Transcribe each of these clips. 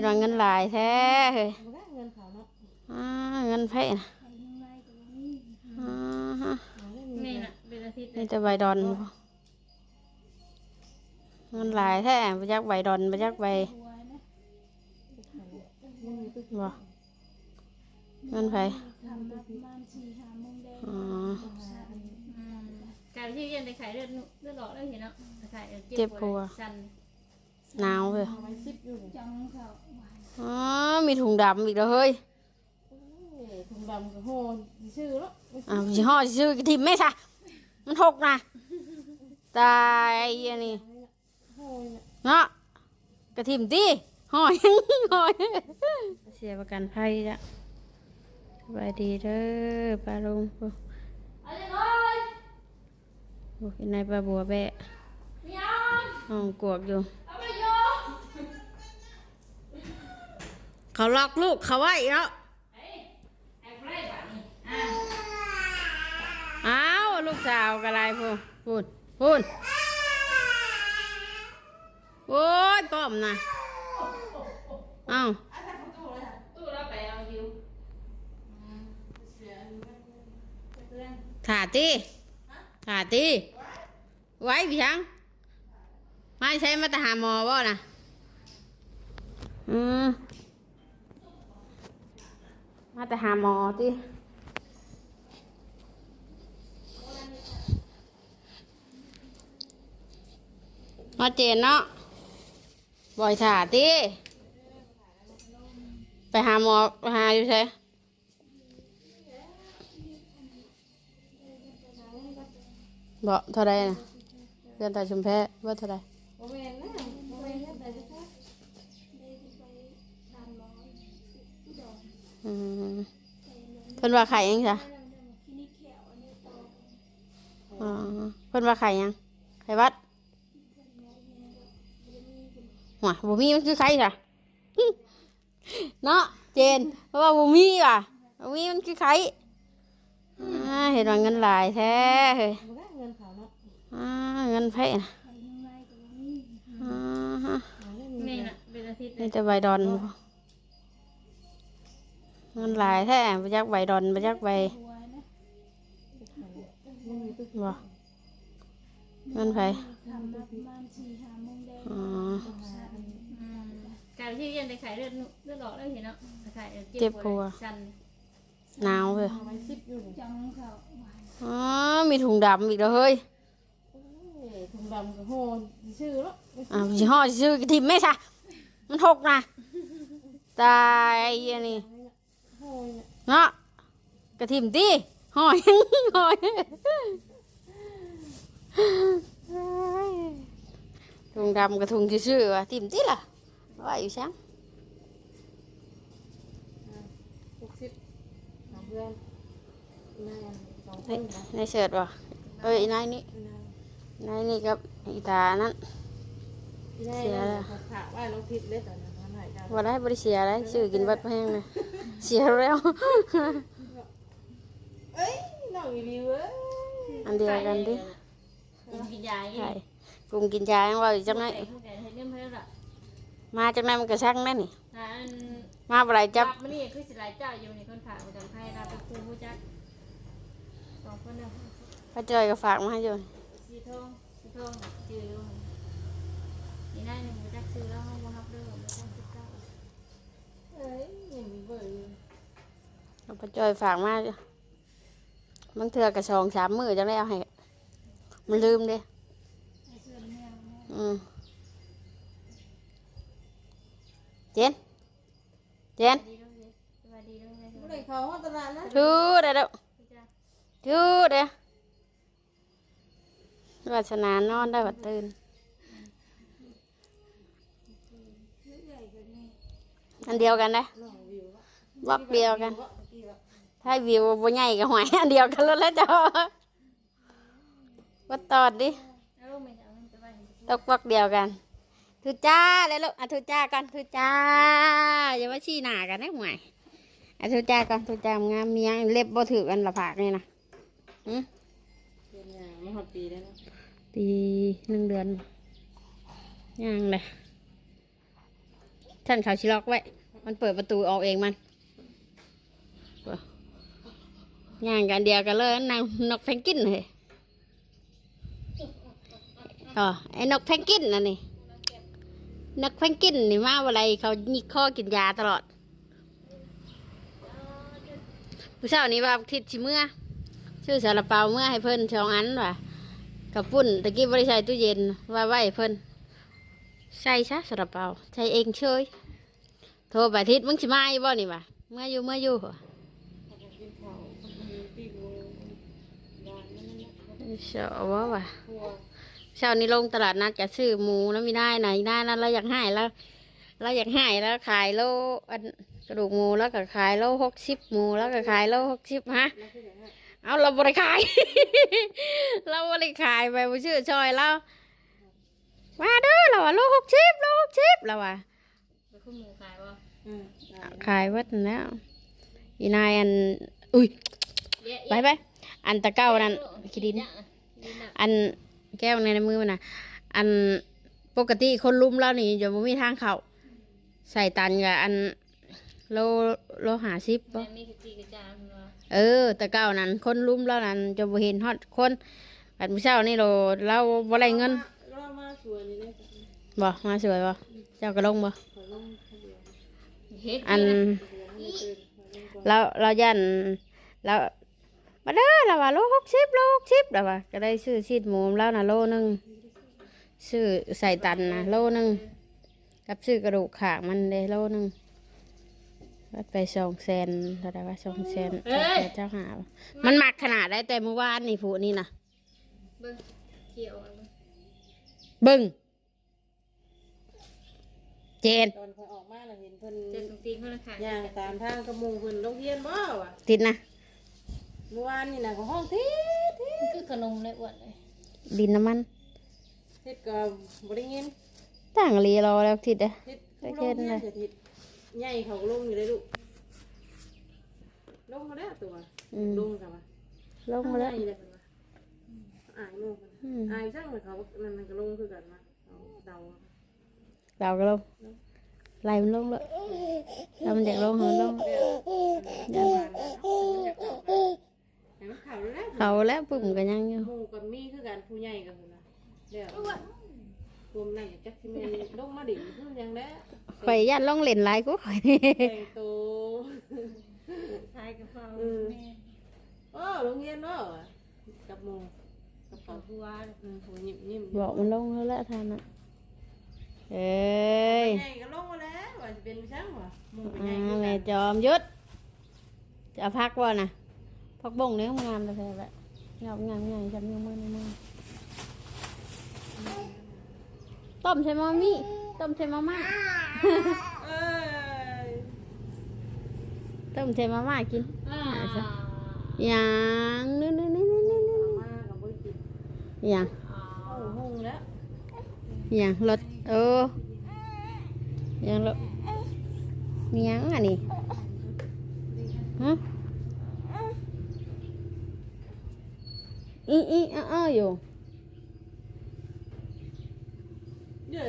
เห็นว่าเงินหลายแท้เฮ้ยมันก็เงินเขาเนาะอ่าเงินไผ่นะอ่าฮะหาเงินนี่น่ะเป็นอาทิตย์เลนี่ยจะใบดอนบ่เงินหลายแท้ไปจักใบดอนไปจักใบบ่เงินไผ่อ๋ออืมการที่ยังได้ขายเลือดนุเลือดออกแล้วเห็นเนาะขายเจ็บปัวชันหนาวเลยเอาไว้ซิปอยู่นี่อ๋อมีถุงดำอีกแล้วเฮ้ยโอ้ยถุงดำกับโหนชื่อแล้วอ่าวยี่ห้อชื่อกระทิมไม่ซะมันหกนะตายไอ้อันนี้โหนเนี่ยเนาะกระทิมดิห้อยห้อยเสียประกันภัยจ้ะสบายดีเด้อปลาลุงโอ้อะไรน้อยโหในปลาบัวแบะมีอันห้องกวกอยู่เอาไปโย เขาล็อกลูกเขาไว้แล้วเฮ้ยแอบไรบ้านี่อ่าอ้าวลูกสาวกระไรพูนพูนพูนโอ้ยป้อมนะเอ้าตู้เราไปเอาอยู่เพื่อนถาตีถาตีไว้พี่ช้างไม่ใช่มาแต่หาหมอบ่นะอืม มาแต่หาหมอตีมาเจนเนาะบ่อยถาตีไปหาหมอไปหาอยู่ใช่บ่เท่าไรนะเพื่อนตาชุมแพ้ว่าเท่าไร โมเมนต์นะโมเมนต์แต่จะแค่ อืมเพิ่นว่าไข่ยังจ้ะอ๋อเพิ่นว่าไข่ยัง ไข่วัดหัวบ่มีมันคือไข่จ้ะเนาะเจน เพราะว่าบ่มีว่ะบ่มีมันคือไข่อ่าเห็นว่าเงินหลายแท้เฮ้ยมันก็เงินเขาเนาะอ่าเงินไผ่นะอ่าฮะหาเงินนี่น่ะเป็นอาทิตย์เลนี่ยจะใบดอน บ่เงินหลายแท้ไปจักใบดอนไปจักใบบ่เงินไผอ๋ออืมการที่ยังได้ขายเลือดนุเลือดออกแล้วเห็นเนาะขายเจ็บปัวชันหนาวเลยเอาไว้ซิปอยู่นี่อ๋อมีถุงดำอีกแล้วเฮ้ยโอ้ย ถุงดำกับโหนชื่อแล้วอ่าวยี่ห้อชื่อกระทิมไม่ซะมันหกนะตายไอ้อันนี้โหน เนี่ยเนาะกระทิมดิห้อยห้อยถุงดำกับถุงชื่อๆว่ะทิมดิล่ะว่าอยู่ช้างหกสิบสามเพื่อนนายอันสองคในนนะในเสิร์ตว่ะเอ้ยนายนี่นายนายนี่กับอีตานั้นนายนั่นเขาถามว่าน้องทิพย์เล่นตอนนั้น ทำไหนกันว่าได้บริเสียได้ซื้อกินเบัดแพงเลยเสียแล้ว เอ้ยน้องอีวิวเอ้ยอันเดียวกันดิกินกินยาอีกใช่กลุ่มกินยายังว่าอยู่จังไหนไอ้พวกแกเฮ็ดเรื่องเพิ่นล่ะมาจังไหนมันก็ช่างนั่นนี่นะอันมาบ่ไรจับมันนี่คือสิหลายเจ้าอยู่ในคนขายประจำไทยเราเป็นครูผู้จักสองคนน่ะพระจอยก็ฝากมาให้อยู่สีทองสีทองจืออยู่นี่ได้หนึ่งผู้จักซื้อแล้วห้องบ่ฮับเด้อบ่ต้องสิบเก้า เอ้ยยังมี เบอร์อยู่เอาพระจอยฝากมาจ้ะบางเทื่อกระชองสามมือจังได้เอาให้ มันลืมเด้อืมเจน เจนดีด้วยเด้สวัสดีด้วยเด้ผู้ใดเขาว่าตลาดนะทูเด้อเด้อผู้จักทูเด้อวาสนานอนได้บัดตื่น อันเดียวกันนะน้องวิว บล็อกเดียวกันว่าเมื่อกี้ว่าถ้าวิวบ่ใหญ่กับหวยอันเดียวกันแล้วแหล้วจ้าว่าตอดดิเอาลูกไม่เอาเงินไปไว้ให้ตกบล็อกเดียวกันทุจ้าเลยลูกอะทุจ้ากันทุจ้าอย่ามาชี้หน้ากันนะหวยอะทุจ้ากันทุจ้างามเมียงเล็บบ่ถือกันละผากนี่นะหืมเป็นไงมาหอดปีแล้วนะปีหนึ่งเดือนย่างเลยจท่านเขาชิล็อกไว้ มันเปิดประตูออกเองมัน ย่างกันเดียวกันเลยนางนกแพนกินเลยอ๋อไอ้นกแพนกินนะนี่นกแพนกินนี่มาอะไรเขายิกข้อกินยาตลอดผู้เช้านี้ว่าทิศชิเมื่อชื่อสาลาเปาเมื่อให้เพิ่นสองอันว่ะกับปุ้นตะกี้บริใส่ตู้เย็นว่าไว้ให้เพิ่นใส่ซะสาลาเปาใส่เองเฉยโทรไปทิศมึงสิมาอยู่บ่นี่ว่ะเมื่ออยู่เมื่ออยู่ เชาว่าว่ะวเช้านี้ลงตลาดนัดจะซื้อหมูแล้วไม่ได้ไหนได้แล้วเราอยากให้แล้วเราอยากให้แล้วขายโลอันกระดูกหมูแล้วก็ขายโลหกสิบหมูแล้วก็ขายโลหกสิบฮะเอาเราบริขาย เราบริขายไปบ่ชื่อชอยเรามาเด้อเราว่าโลหกสิบโลหกสิบเราว่าขายบ่อืมได้ขายวัดนั่นแล้วอีนายอันอุ้ยไปไป อันตะเก้านั่นคิดินดินน่ะอันแก้วในมือมันน่ะอันปกติคนลุมเรานี่จะบ่มีทางเข้าใส่ตันกับอันโลโลหาสิบบ่แม่มีกระจีกระจายมันว่าเออแต่เก้านั้น คนลุมเรานั้นจะบ่เห็นฮอดคนอันมื้อเช้านี่เราเราบ่ได้เงินเรามาสวยนี่เลยบ่มาสวยบ่เจ้ากระลงบ่ขอลงทะเบียนเฮ็ดอันเดี๋ยวให้ตื่นขอลงก่อนเราเรายันเรา มาเด้อเราว่าโลหกสิบโลหกสิบเราว่าก็ได้ซื้อชีดหมูแล้วนะโลหนึงซื้อใส่ตันนะโลหนึงกับซื้อกระดูกขางมันได้โลหนึงวัดไปสองแสนเท่าไหร่ว่าสองแสนสองแสนเจ้าหาบ่มันหมักขนาดได้แต่เมื่อวานนี่ผู้นี่นะเบิ่งเกี่ยวเอาเบิ่งเบิ้งเจนตอนคอยออกมาเราเห็นเพิ่นเจอตรงตีนคนละข้างย่างตามทางกระมูเพิ่นโรงเรียนบ่วะติดนะ เมื่อวานนี่น่ะก็ห้องทิศทิศมันคือขนมเลยอ้วนเลยดินน้ำมันทิศก็บ่ได้ยินต่างรีรอแล้วทิดเด้อทิศไปลเฮ็ดงเลยเสียทิศใหญ่เขาก็ลงอยู่เลยลูกลงมาแล้วตัวอืม ลงกันวะลงมาแล้ว ใหญ่เลยเพิ่นว่าอายโมกมันอืม อายช่างเลยเขานั่นมันก็ลงคือกันมาเอาเดา เราก็ลงไล่มันลงเลยถ้ามันอยากลงให้มันลง เดี๋ยวมันอยากเอา ให้มันเข่าแล้วเขาแล้วปุ่มกันยังอยู่หมูกับมีคือกันผู้ใหญ่กับคนนะเดี๋ยวรวมนั่นจักสิแม่นลงมาดิ่งเพิ่นยังแล้วข่อยยันลงเล่นหลายกูข่อยแต่งตัวทายกระเป๋าอืมแม่โอ้โรงเรียนเนาะกับหมูกับขอเขางผู้ว่าอืมหัวยิ้มยิ้มบอกมันลงแล้วละท่านน่ะเอ้ยใหญ่ก็ลงมาแล้วว่าจะเป็นช่างวะหมูเป็นอ่ใหญ่คืาอแม่กันจอมหยุดจะเอาพักว่าน่ะ พักบ่งเนื้องามแต่แท้แบบงามงามงามจำยังมือในมือต้มใช่มามี่ต้มใช่มาม่าเอ้ยต้มใช่มาม่ากินอ่าอย่างนี่นี่นี่นี่นี่นี่เอามากับบ่กินอย่างโอ้หงแล้วอย่างรถเอออย่างรถมีหยังอันนี้ฮะ อีอีอ้ออ้ออยู่เดี๋ยว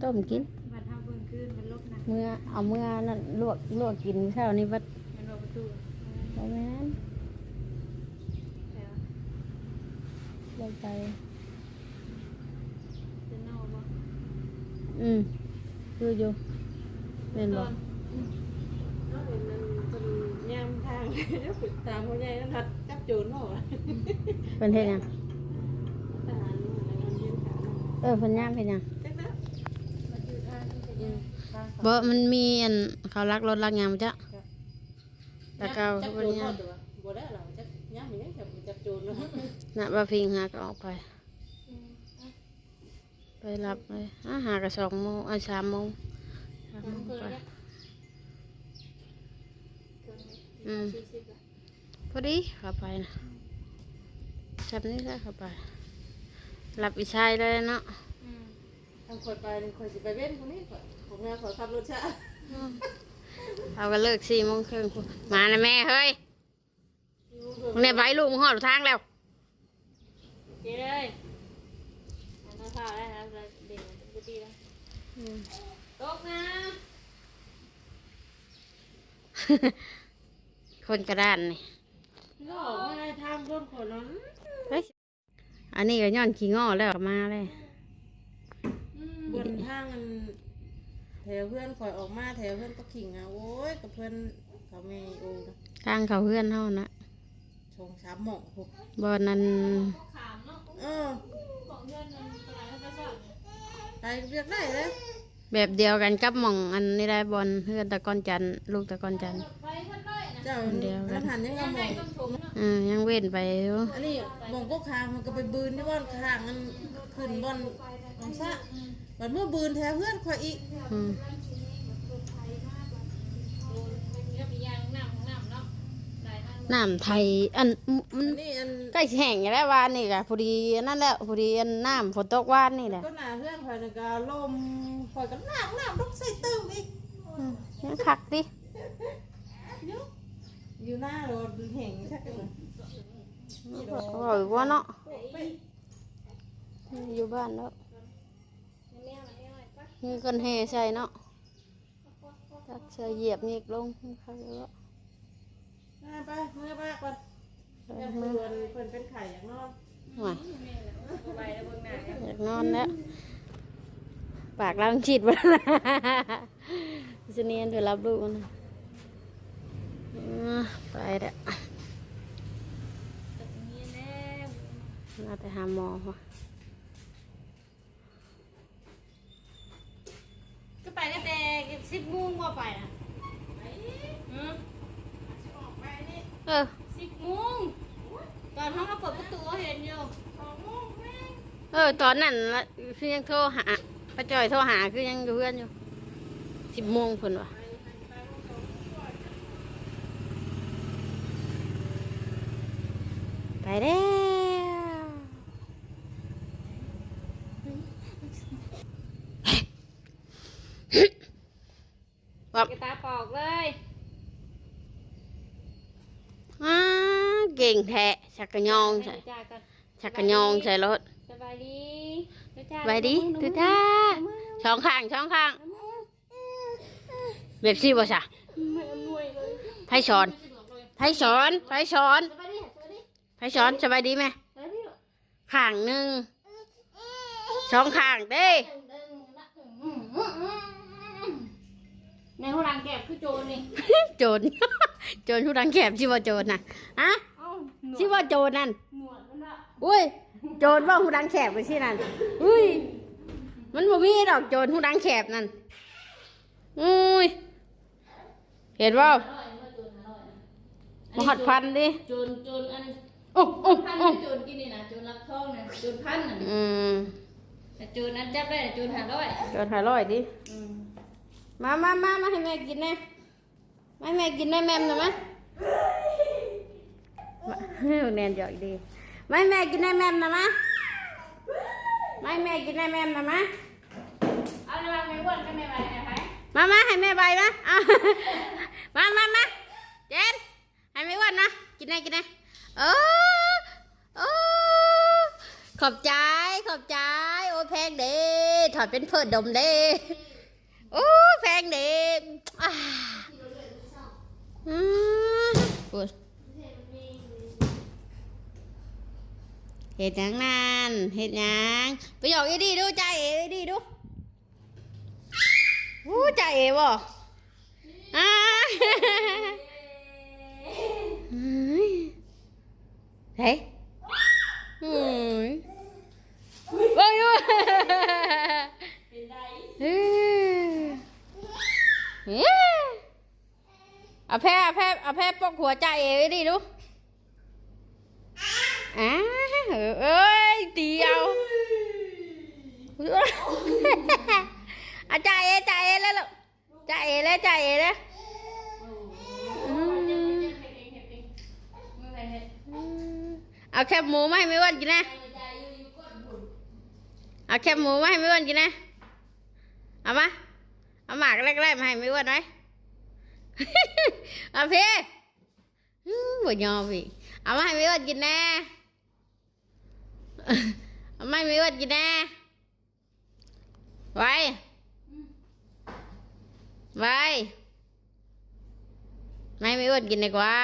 ต้มกิน บัดเฮาเบิ่งคืนมันลบนะเมื่อเอาเมื่อนั่นลวกลวกกินเช้านี้วัดมันรอประตูบ่แม่นแต่ว่าลงไป จะเน่าบ่อืมดูอยู่แม่นบ่ เอาเห็นนั่นเพิ่น ย่ำทางฝึกตามผู้ใหญ่นั่นทัดจับโจรเนาะเป็นเฮ็ดหยังทหารอะไรมันยืนขาเออเพิ่นย่ามเฮ็ดหยังเจ๊กนะมันอยู่ทางนี้จะอืยังมทางเขาบ่มันมีอันเขาลักรถลักหยังจ้ะตะเกาจับเขาโจบ่รได้ทย่าอมดตัวบ่ได้หรอกจับย่ำอย่างนี้จับจับโจรเนาะน่ะบ่าพิงหาก็ออกไป ไปรับเลยอาหากระสองโมงอะสามโมงสามโอืมสี่สิบละพอดีเข้าไปนะจับนี่ได้เข้าไปรับอีชายเลยเนาะอืมทางคอยไปคอยสิไปเว้นคนนี้ข่อยผมงานขอขับรถช้าเอาก็เลิกสี่โมงครึ่งพู้นมานะแม่เฮ้ยมึงเนี่ยไว้ลูกมึงหอดทางแล้วเจ๊เลยอันนั้นข้าวได้นะเด่นจะดีแล้วอืมตกนะ คนกระดานนี่ก็ไม่ได้ทางต้นคนนั้นเฮ้ยอันนี้ก็ย้อนขี้ง้อแล้วมาเลย บนทางมันแถวเพื่อนคอยออกมาแถวเพื่อนก็ขิงอะโอ้ยกับเพื่อนเขาไม่โอ้นะทางเขาเพื่อนเฮานะชงสามหม่องหกบอนนั้นขามเนาะเออของเงินมันตลาดก็ชอบไปเรียกได้เลย แบบเดียวกันกับหม่องอันนี้ได้บอลเพื่อนตะกอนจันทร์ลูกตะกอนจันทร์ไปเพิ่นเลยนะเจ้าเดียวกันมันหันยังไงยังมไงองต้องชมเนาะอ่ายังเว้นไปอยู่อันนี้มองก็คางมันก็ไปบืนที่บ้านคางมันขึ้นบอนมันซะบัดเมื่อบืนแถวเพื่อนคอยอีก อืม น้ำไทยอันมันอันนี้อันใกล้สิแห้งอยู่แล้ววานนี่กะพอดีอันนั่นแหละพอดีอันน้ำฝนตกวานนี่แหละก็หนาเพื่อนคอยนึงก็ลมคอยก็น้ำน้ำต้องใส่ตึมอีกอืมยังคักดิเดี๋ยวอยู่หน้าเราแห่งชักกันเลยอร่อยกว่าเนาะอยู่บ้านแล้วแม่มาแม่มาปะมีคนแห่ใส่เนาะตักเสือเหยียบนี่ลงคักแล้วมา ไปเมื่อป้าก่อนยากมืเพื่อนเพื่อนเป็นไข่อยากนอนหน่อยไปแล้วเบิ่งหน้าอยากนอนแล้วปากเราฉีดไปแล้วจะเนียนไปรับลูกนะไปเด้อน่าไปหาหมอว่ะก็ไปตั้งแต่สิบโมงก็ไปนะอืม เออสิบโมงตอนห้องเราเปิดประตูเห็นอยู่เออ ตอนนั้นละคือยังโทรหาป้าจอยโทรหาคือยังอยู่เพื่อนอยู่สิบโมงคนวะไปแล้วป๊อบ กระตาปอกเลย อ้าเก่ งแท้ชักกระยองใส่จ้ากันชักกระยองใส่รถสบายดีจ้าไปดิดูท่าช่องข้างช่องข้างแบบซี่บ่สะไม่อำนวยเลยไผสอนไผสอนไผสอนสบายดีสบายดีไผสอนสบายดีไหมสบายดีข้างหนึ่งช่องข้างเด้ในห้องรังแกบคือโจรนี่ โจร โจรทุดังแคบชื่อว่าโจรน่ะอะเอ้าหนว ชื่อดว่าโจรนั่นหนวดมันอะอุ้ย โจรว่าหูดังแคบไปที่นั่นอุ้ย มันบ่มีดอกโจรหูดังแคบนั่นอุ้ย เห็นว่าอร่อยมาโจรอร่อยมหัดพันดิโจรโจรอันโอ้โอ้พันโอ้โจรกินนี่นะโจรรับทองนะโจรพันน่ะอืมแต่โจรนั้นจับได้แต่โจรหาร้อยโจรหาร้อยดิมามามามาให้แม่กินแน่มาให้แม่กินได้แม่มหน่อยไหมมาเฮ้ย แนนหยอกดีมาให้แม่กินได้แม่มหน่อยไหมมาให้แม่กินได้แม่มหน่อยไหมเอาในวางไม่อ้วนก็ไม่ไหวไหมมามาให้แม่ใบนะเอามามามาเจนให้แม่อ้วันนะกินได้กินได้เออเออขอบใจขอบใจโอ้แพงเด้ถอดเป็นเพิดดมเด้โอ้แพงเด้อ่าอืมปวด เห็ดหยังนานเห็ดหยังไปหยอกอีดีดูใจเอ๋อีดีดูอู้ใจเอ๋บ่อ่าเฮ้ยเฮ้ยเฮ้ยโอ้ยโอ้ยเฮ้ยเฮ้ยเอาแพ้เอาแพ้เอาแพ้ปกหัวใจเอ๋ไว้ดิดู อาเอ้ยตีเอาอาจ่ายเอจ่ายเอแล้วลูกจ่ายเอแล้วจ่ายเอแล้วอืมเอาแคบหมูมาให้ไม่อ้วันกินนะ เอาแคบหมูมาให้ไม่อ้วันกินนะ เอามา เอาหมากแรกๆมาให้ไม่อ้วันไหมเอาพี่อื้อบ่ยอมอีกเอามาให้ไม่อ้วันกินแน่ เอามาให้ไม่อ้วันกินแน่ไว้ไว้ไม่ไม่อ้วนกินดีกว่า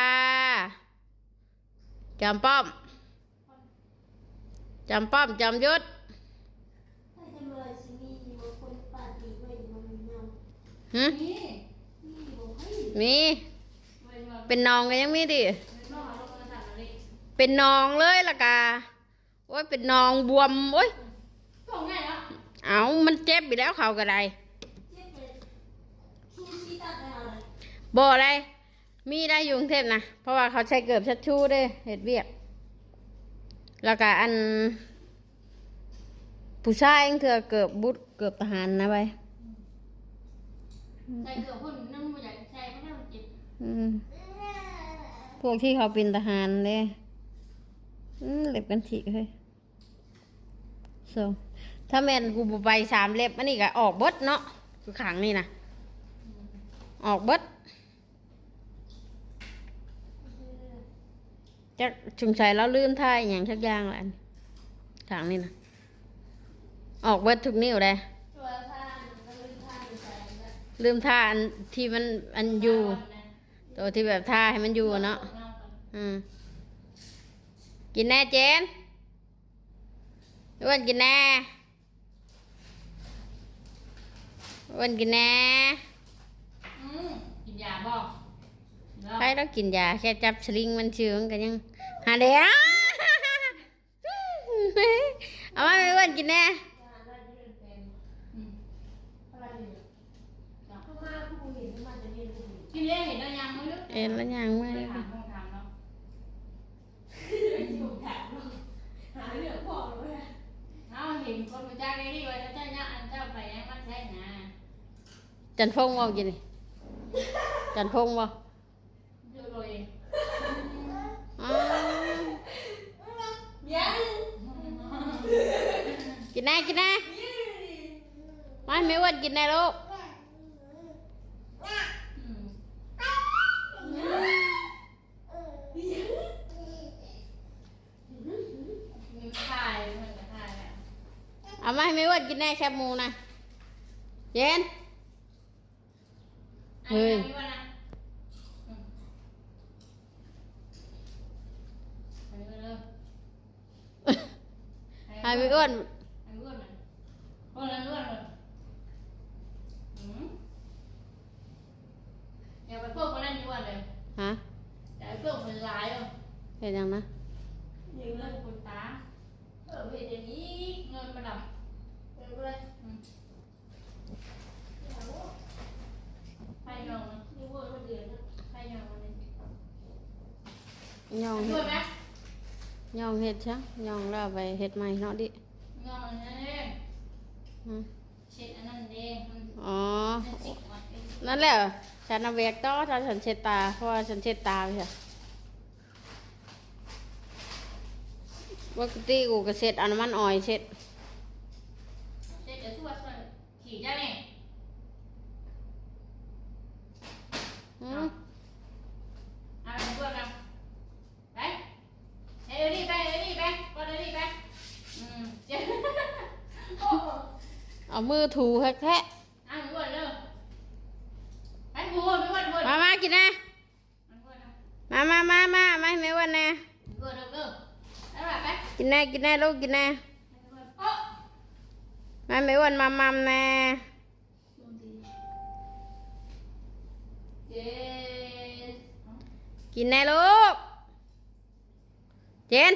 จอมป้อมจอมป้อมจอมยุทธถ้าจะมาสิมีบางคนปาดีไว้มันเนาหึนี่นี่บอกให้มีเว้นว่าเป็นนองกันยังมีดิเว้นว่าเราคนละสามอะไรเป็นนองเลยละกาโอ้ยเป็นนองบวมโอ้ยส่งง่ายแล้วเอามันเจ็บไปแล้วเขาก็ได้เจ็บเลยชูชีตาไปอะไรบ่อะไร มีได้อยู่กรุงเทพนะ เพราะว่าเขาใช้เกือบชัดชูเด้เห็ดเวียก แล้วก็อัน ผู้ชายเองเถื่อเกือบบุตรเกือบทหารนะไปใส่เกือบพุ่นนั่งมาอยากใส่ไม่ได้มันเจ็บอืมพวกที่เขาเป็นทหารเลยอืมเล็บกันฉีกเลย โซถ้าแม่นกูบไปสามเล็บอันนี้ก็ออกเบิดเนาะคือขังนี่นะออกเบิดจะชุงใส่แล้วลื่นท่าอย่างทักย่างแหละขังนี่นะออกเบิดทุกนิ้วเลยลืมท่าอันที่มันอันอยู่ตัวที่แบบท่าให้มันอยู่เนาะอืมกินแน่เจน วนกินแน่อ้วนกินแน่อืมกินยาบอกใครต้องกินยาแค่จับสลิงมันเชื่องกันยังหาเดียวเอามาไม่อ้วนกินแน่อะไรเรื่องเป็นอืมอะไรเนี่ยเข้ามาผู้เห็นมันจะเรียนผู้กินเลี้ยงเห็นแล้วยังไม่รู้เอ็นแล้วยังไม่ ไปถามคงถามเนาะ อยู่แถบหาเรื่องพ่อเลย เอาเห็นคนมาจ้างได้ดีว่าเจ้าเนี่ยอันเจ้าไปยังมันใช่นะ จันพงบ่กินนี่จันพงบ่เยอะเลยอ๋อยังกินแน่กินแน่ไม่ไม่อ้วนกินแน่ลูกอืมมีถ่ายมันก็ถ่ายแล้วเอามาให้ไม่อ้วนกินแน่แคบหมูนะเย็น เฮ้ยอันนี้ว่านะอืมอันนี้ว่าเริ่มให้ไม่อ้วนอันนี้อ้วนมันอ้วนแล้วอ้วนเลยอืมอย่าไปพวกคนนั้นอ้วนเลยฮะแต่ไอ้พวกมันร้ายอะเห็นยังนะยิงเงินคนตาเออเป็นอย่างนี้เงินมันดับเออเลย อืมไปนอนมันนี่ว่าคนเดือนนะไปนอนมันเลยย่องช่เฮ็วยไหมยองเฮ็ดใช่ยองแล้วไปเฮ็ดใหม่เนาะดินอนอันนั้นเองอืมเช็ดอันนั้นเองมันอ๋อ มันสิกวัดเองนั่นแหละ ฉันเอาแวกต่อถ้าฉันเช็ดตา เพราะว่าฉันเช็ดตาไปค่ะปกติกูก็เช็ดเอาน้ำมันออยเช็ด เช็ดเดี๋ยวทั่วช่วยขี่ได้ไหม อืมเอาไปทั่วกันไปเอ้ยนี่ไปเอ้ยนี่ไปกดเอ้ยนี่ไปอืมเจ็บเอามือถูแท้เอาหนูก่อนเร็วไปพูดไม่ว่าพูดๆมามากินนะมันพูดนะมามามามามาให้แม่อ้วันนะพูดเร็วเร็วแล้วแบบไปกินแน่กินแน่ลูกกินแน่โอ้ มาให้แม่อ้วันมามัมแน่เกินแน่ลูก เจน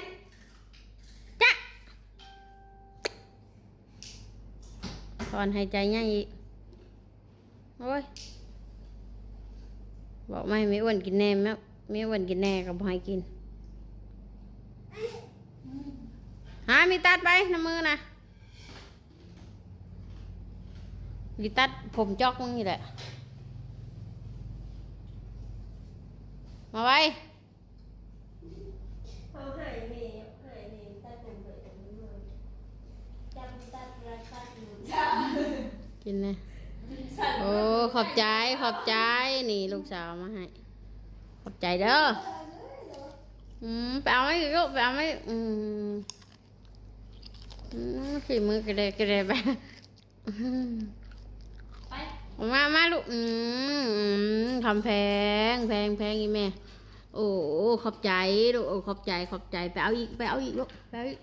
จ้ะถอนหายใจง่ายอีก โอ้ย บอกไม่ไม่อ้วนกินแน่ไม่ไม่อ้วนกินแน่ก็บ่ให้กิน หา มีตัดไปน้ำมือนะมีตัดผมจอกมึงนี่แหละ มาไว้เขาหายเมย์หายเมย์ใต้ผมเลยแต่ไม่มาจำตัดรักตัดอยู่กินเลยโอ้ขอบใจขอบใจนี่ลูกสาวมาให้ขอบใจเด้ออืมไปเอาไหมลูกไปเอาไหมอืมอืมฝีมือกระเดะกระเดะไปไปมามาลูกอืมอืมคำแพงแพงแพงอีแม่ โอ้ขอบใจลูกโอ้ขอบใจขอบใจไปเอาอีกไปเอาอีกลูกไปเอาอีก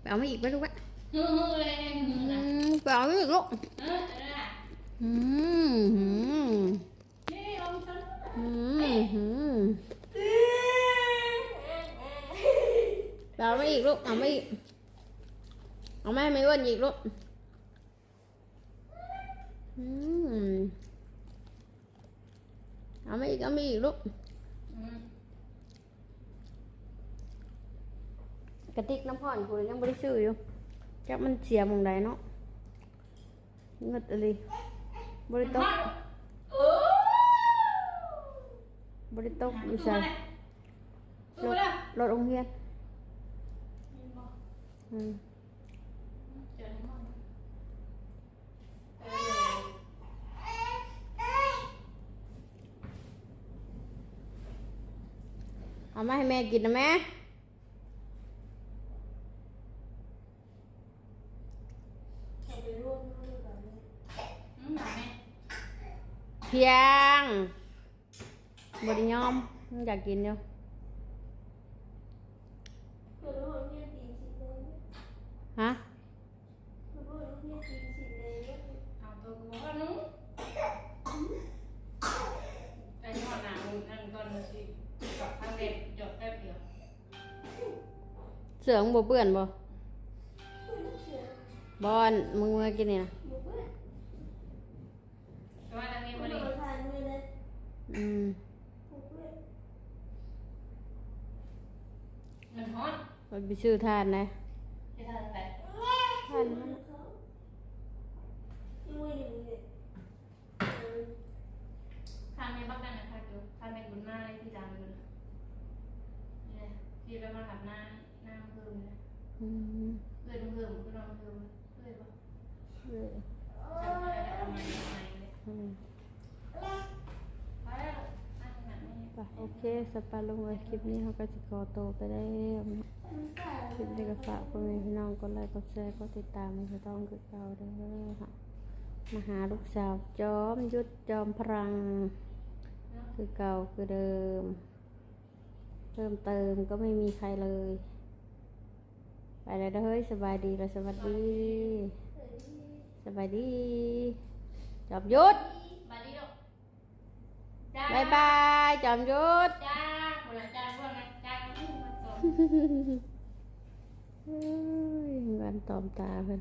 ไปเอามาอีกไปลูกไปเลยอืมไปเอาอีกลูกเออเอออืมอืมนี่ลองฉันอืมอืมไปเอามาอีกลูกเอามาอีกเอามาให้ไม่อ้วนอีกลูกอืมเอามาอีกเอามาอีกลูก อืม กระติกน้ำพ่อนกูยังบริสุทธิ์อยู่จักมันเสียมองใดเนาะเงิดอะไรบริตกบริตกอยู่ใส่ใส่ดูแล้วรถองเฮียนอืมเจอแล้วมั้งเออเอามาให้แม่กินนะแม่ เอาไปร่วมด้วยกันเลย อืมหนาไหม เพียงบริยอมมันอยากกินอยู่เพื่อนร่วมเนี่ยตีสิเลยฮะเพื่อนร่วมเนี่ยตีสิเลยเอาตัวกูบอกว่านุ้งไอ้หอดหนามึงนั่งก่อนสิกับทางเด็ดจบแป๊บเดียวเสือมึงบ่เปื่อนบ่เพื่อนเชื่อบอนมึงมากินนี่นะ บุกเพื่อน แต่ว่าทางนี้ เพื่ บ่ อน ได้ มาทานด้วยนะ อืมบุกเพื่อนมันฮอตไปไปซื้อทานนะจะทานอะไรทานมันเขาช่วยหนึ่งเลยทานในบักดันนะคะจูทานในบุญมาเลยที่ดังเลยนี่ที่ไปมาหับหน้าหน้าเพิ่มเลยอืมเพื่อนเพิ่มก็ลองเพิ่มเพื่อนปะเออ จำอะไรได้ประมาณนี้เลย อืม ไปแล้วอะหนักนี่ ไปโอเคสปาลงไว้คลิปนี้เขาก็จะขอโตไปได้คลิปนี้ก็ฝากพ่อแม่พี่น้องกดไลค์กดแชร์กดติดตามให้ต้องคือเก่าเด้อค่ะมาหาลูกสาวจอมยุดจอมพลัง คือเก่าคือเดิม เพิ่มเติมก็ไม่มีใครเลย ไปแล้วเด้อเฮ้ยสบายดีแล้วสวัสดี สบายดี จอมยุดมาดิลูกจ้า บายบายจอมยุดจ้าคนละจ้าพวกนั้นจ้าก็ขึ้นมาก่อนเฮ้ยเงินตอมตาเพิ่น